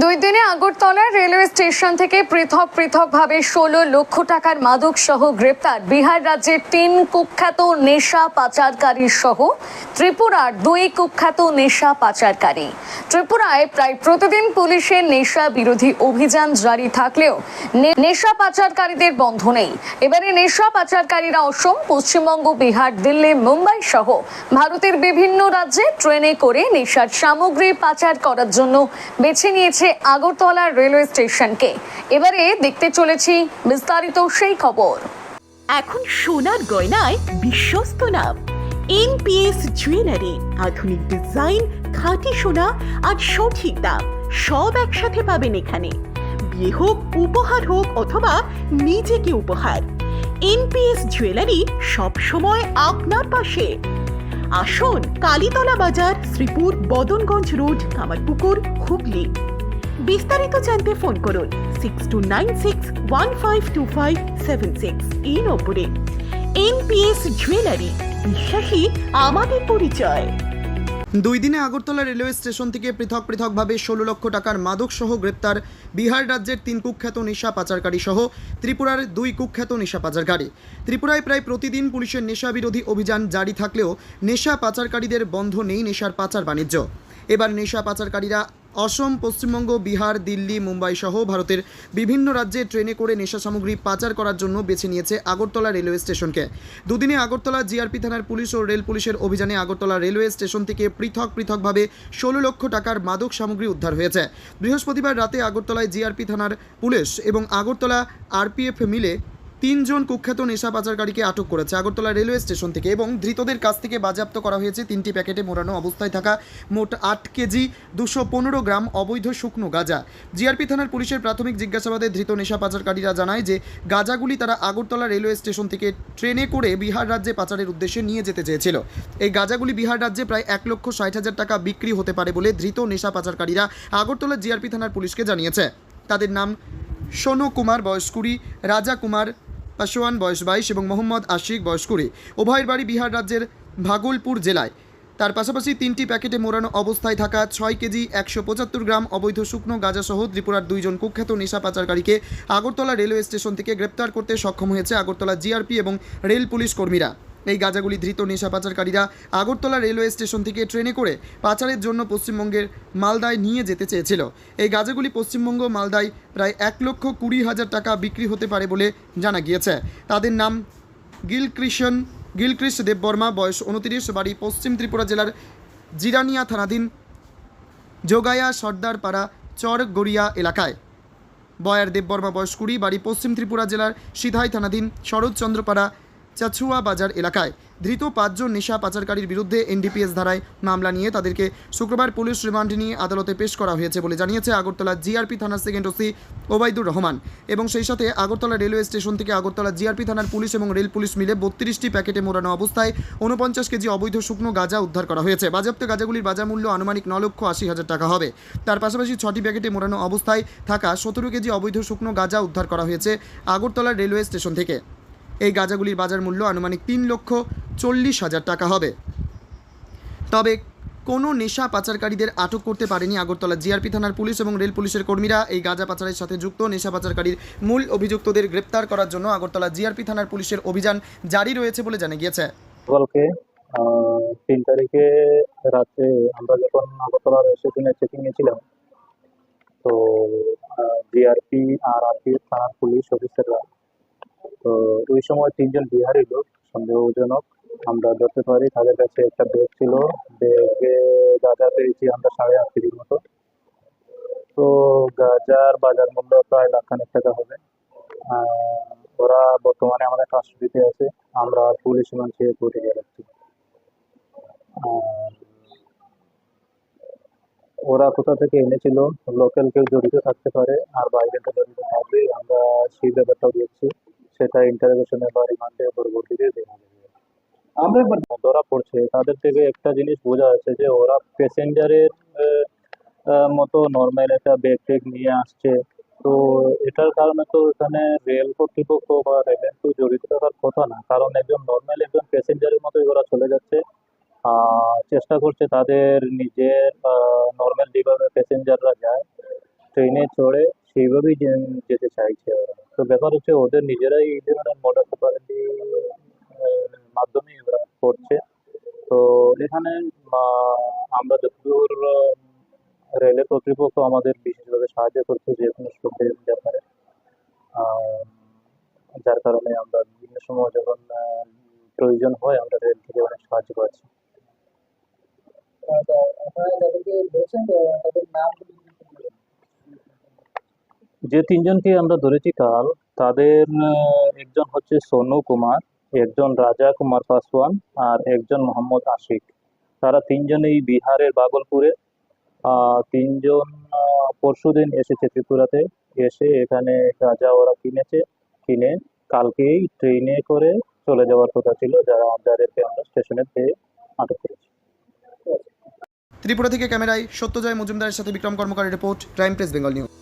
দুই দিনে Agartala railway station থেকে পৃথক পৃথকভাবে ষোলো লক্ষ টাকার মাদক সহ গ্রেপ্তার বিহার রাজ্যের তিন কুখ্যাত নেশা পাচারকারী সহ ত্রিপুরার দুই কুখ্যাত নেশা পাচারকারী। ত্রিপুরায় প্রায় প্রতিদিন পুলিশের নেশা বিরোধী অভিযান জারি থাকলেও নেশা পাচারকারীদের বন্ধ নেই। এবারে নেশা পাচারকারীরা অসম, পশ্চিমবঙ্গ, বিহার, দিল্লি, মুম্বাই সহ ভারতের বিভিন্ন রাজ্যে ট্রেনে করে নেশার সামগ্রী পাচার করার জন্য বেছে নিয়েছে আগরতলা রেলওয়ে স্টেশনকে। এবারে দেখতে চলেছি বিস্তারিত সেই খবর। এখন সোনার গয়নায় বিশ্বস্ত নাম। এনপিএস জুয়েলারি আধুনিক ডিজাইন খাঁটি সোনা আর সঠিক দাম, সব একসাথে পাবেন এখানে। বিয়ে হোক, উপহার হোক অথবা নিজেকে উপহার। এনপিএস জুয়েলারি সব সময় আপনার পাশে। আসুন কালীতলা বাজার, শ্রীপুর, বদনগঞ্জ রোড, কামারপুকুর, হুগলি। বিস্তারিত জানতে ফোন করুন six two nine six one five two five seven six এই নম্বরে। এনপিএস জুয়েলারি, বিশ্বাসী, আমাদের পরিচয়। দুই দিনে আগরতলা রেলওয়ে স্টেশন থেকে পৃথক পৃথকভাবে ষোলো লক্ষ টাকার মাদক সহ গ্রেপ্তার বিহার রাজ্যের তিন কুখ্যাত নেশা পাচারকারী সহ ত্রিপুরার দুই কুখ্যাত নেশা পাচারকারী। ত্রিপুরায় প্রায় প্রতিদিন পুলিশের নেশা বিরোধী অভিযান জারি থাকলেও নেশা পাচারকারীদের বন্ধ নেই নেশার পাচার বাণিজ্য। এবার নেশা পাচারকারীরা অসম, পশ্চিমবঙ্গ, বিহার, দিল্লি, মুম্বাই সহ ভারতের বিভিন্ন রাজ্যে ট্রেনে করে নেশা সামগ্রী পাচার করার জন্য বেছে নিয়েছে আগরতলা রেলওয়ে স্টেশনকে। দুদিনে আগরতলা জিআরপি থানার পুলিশ ও রেল পুলিশের অভিযানে আগরতলা রেলওয়ে স্টেশন থেকে পৃথক পৃথকভাবে ষোলো লক্ষ টাকার মাদক সামগ্রী উদ্ধার হয়েছে। বৃহস্পতিবার রাতে আগরতলায় জিআরপি থানার পুলিশ এবং আগরতলা আরপিএফ মিলে তিনজন কুখ্যাত নেশা পাচারকারীকে আটক করেছে আগরতলা রেলওয়ে স্টেশন থেকে এবং ধৃতদের কাছ থেকে বাজেয়াপ্ত করা হয়েছে তিনটি প্যাকেটে মোড়ানো অবস্থায় থাকা মোট আট কেজি দুশো পনেরো গ্রাম অবৈধ শুকনো গাঁজা। জিআরপি থানার পুলিশের প্রাথমিক জিজ্ঞাসাবাদে ধৃত নেশা পাচারকারীরা জানায় যে গাঁজাগুলি তারা আগরতলা রেলওয়ে স্টেশন থেকে ট্রেনে করে বিহার রাজ্যে পাচারের উদ্দেশ্যে নিয়ে যেতে চেয়েছিল। এই গাঁজাগুলি বিহার রাজ্যে প্রায় এক লক্ষ ষাট হাজার টাকা বিক্রি হতে পারে বলে ধৃত নেশা পাচারকারীরা আগরতলা জিআরপি থানার পুলিশকে জানিয়েছে। তাদের নাম সোনু কুমার, বয়স কুড়ি, রাজা কুমার পাশোয়ান বয়স বাইশ এবং মোহাম্মদ আশিক বয়স কুড়ি। উভয়ের বাড়ি বিহার রাজ্যের ভাগলপুর জেলায়। তার পাশাপাশি তিনটি প্যাকেটে মোড়ানো অবস্থায় থাকা ছয় কেজি একশো পঁচাত্তর গ্রাম অবৈধ শুকনো গাঁজাসহ ত্রিপুরার দুইজন কুখ্যাত নেশা পাচারকারীকে আগরতলা রেলওয়ে স্টেশন থেকে গ্রেপ্তার করতে সক্ষম হয়েছে আগরতলা জিআরপি এবং রেল পুলিশ কর্মীরা। এই গাঁজাগুলি ধৃত নেশা পাচারকারীরা আগরতলা রেলওয়ে স্টেশন থেকে ট্রেনে করে পাচারের জন্য পশ্চিমবঙ্গের মালদায় নিয়ে যেতে চেয়েছিল। এই গাঁজাগুলি পশ্চিমবঙ্গ মালদায় প্রায় এক লক্ষ কুড়ি হাজার টাকা বিক্রি হতে পারে বলে জানা গিয়েছে। তাদের নাম গিলকৃষ্ণ গিলকৃষ্ণ দেববর্মা, বয়স উনত্রিশ, বাড়ি পশ্চিম ত্রিপুরা জেলার জিরানিয়া থানাধীন যোগায়া সর্দারপাড়া চর গড়িয়া এলাকায়। বয়ার দেববর্মা বয়স কুড়ি, বাড়ি পশ্চিম ত্রিপুরা জেলার সিধাই থানাধীন শরৎচন্দ্রপাড়া চাছুয়া বাজার এলাকায় ধৃত পাঁচজন নেশা পাচারকারীর বিরুদ্ধে এনডিপিএস ধারায় মামলা নিয়ে তাদেরকে শুক্রবার পুলিশ রিমান্ড নিয়ে আদালতে পেশ করা হয়েছে বলে জানিয়েছে আগরতলা জিআরপি থানার সেকেন্ড ওসি ওবায়দুর রহমান। এবং সেই সাথে আগরতলা রেলওয়ে স্টেশন থেকে আগরতলা জিআরপি থানার পুলিশ এবং রেল পুলিশ মিলে বত্রিশটি প্যাকেটে মোড়ানো অবস্থায় উনপঞ্চাশ কেজি অবৈধ শুকনো গাঁজা উদ্ধার করা হয়েছে। বাজেয়াপ্ত গাঁজাগুলির বাজার মূল্য আনুমানিক ন লক্ষ আশি হাজার টাকা হবে। তার পাশাপাশি ছটি প্যাকেটে মোড়ানো অবস্থায় থাকা সতেরো কেজি অবৈধ শুকনো গাঁজা উদ্ধার করা হয়েছে আগরতলা রেলওয়ে স্টেশন থেকে। এই গাঁজাগুলির বাজার মূল্য আনুমানিক তিন লক্ষ চল্লিশ হাজার টাকা হবে। তবে কোনো নেশা পাচারকারীদের আটক করতে পারেনি আগরতলা জিআরপি থানার পুলিশ এবং রেল পুলিশের কর্মীরা। এই গাঁজা পাচারের সাথে যুক্ত নেশা পাচারকারীর মূল অভিযুক্তদের গ্রেপ্তার করার জন্য আগরতলা জিআরপি থানার পুলিশের অভিযান জারি রয়েছে বলে জানা গিয়েছে। গতকালকে তিন তারিখে রাতে আমরা যখন আগরতলা স্টেশনে চেকিং ছিলাম তো জিআরপি আর আরপি থানার পুলিশ অফিসাররা তো ওই সময় তিনজন বিহারি লোক সন্দেহজনক আমরা ধরতে পারি তাদের কাছে একটা ব্যাগ ছিল। ব্যাগে গাঁজা পেয়েছি আমরা সাড়ে আট কেজির মতো। তো গাজার বাজার মূল্য প্রায় লাখখানেক টাকা হবে। ওরা বর্তমানে আমাদের কাস্টডিতে আছে। আমরা পুলিশ মানছে কোর্টে যাচ্ছি আর ওরা কোথা থেকে এনেছিল? লোকাল কেউ জড়িত থাকতে পারে। আর বাইরে জড়িত থাকবে আমরা সেই ব্যাপারটাও দেখছি। সেটা ইন্টারোগেশনে বা রিমান্ডে পরবর্তীতে দেখা যাবে আমরা ধরা পড়ছে। তাদের থেকে একটা জিনিস বোঝা যাচ্ছে যে ওরা প্যাসেঞ্জারের মতো নর্মাল একটা ব্যাগ ট্যাগ নিয়ে আসছে। তো এটার কারণে তো এখানে রেল কর্তৃপক্ষ বা রেলের তো জড়িত থাকার কথা না। কারণ একজন নর্মাল একজন প্যাসেঞ্জারের মতোই ওরা চলে যাচ্ছে। আহ, চেষ্টা করছে তাদের নিজের নর্মাল যেভাবে প্যাসেঞ্জাররা যায় ট্রেনে চড়ে সেইভাবেই যেতে চাইছে ওরা। তো ব্যাপার হচ্ছে ওদের নিজেরাই এই ধরনের মোটর অপারেন্ডি মাধ্যমে ওরা করছে। তো এখানে আমরা যতদূর রেলের কর্তৃপক্ষ আমাদের বিশেষভাবে সাহায্য করছে যে কোনো স্টপের ব্যাপারে। যার কারণে আমরা বিভিন্ন সময় যখন প্রয়োজন হয় আমরা রেল থেকে অনেক সাহায্য পাচ্ছি। আপনারা যাদেরকে বলছেন, তাদের নাম যে তিনজনকে আমরা ধরেছি কাল, তাদের একজন হচ্ছে সোনু কুমার, একজন রাজা কুমার পাসওয়ান আর একজন মোহাম্মদ আশিক। তারা তিনজনেই বিহারের বাগলপুরে। তিনজন পরশুদিন এসেছে ত্রিপুরাতে। এসে এখানে গাঁজা ওরা কিনেছে, কিনে কালকেই ট্রেনে করে চলে যাওয়ার কথা ছিল, যারা যাদেরকে আমরা স্টেশনে পেয়ে আটক করেছি। ত্রিপুরা থেকে ক্যামেরায় সত্যজয় মজুমদারের সাথে Bikram কর্মকারের report, crime press Bengal news.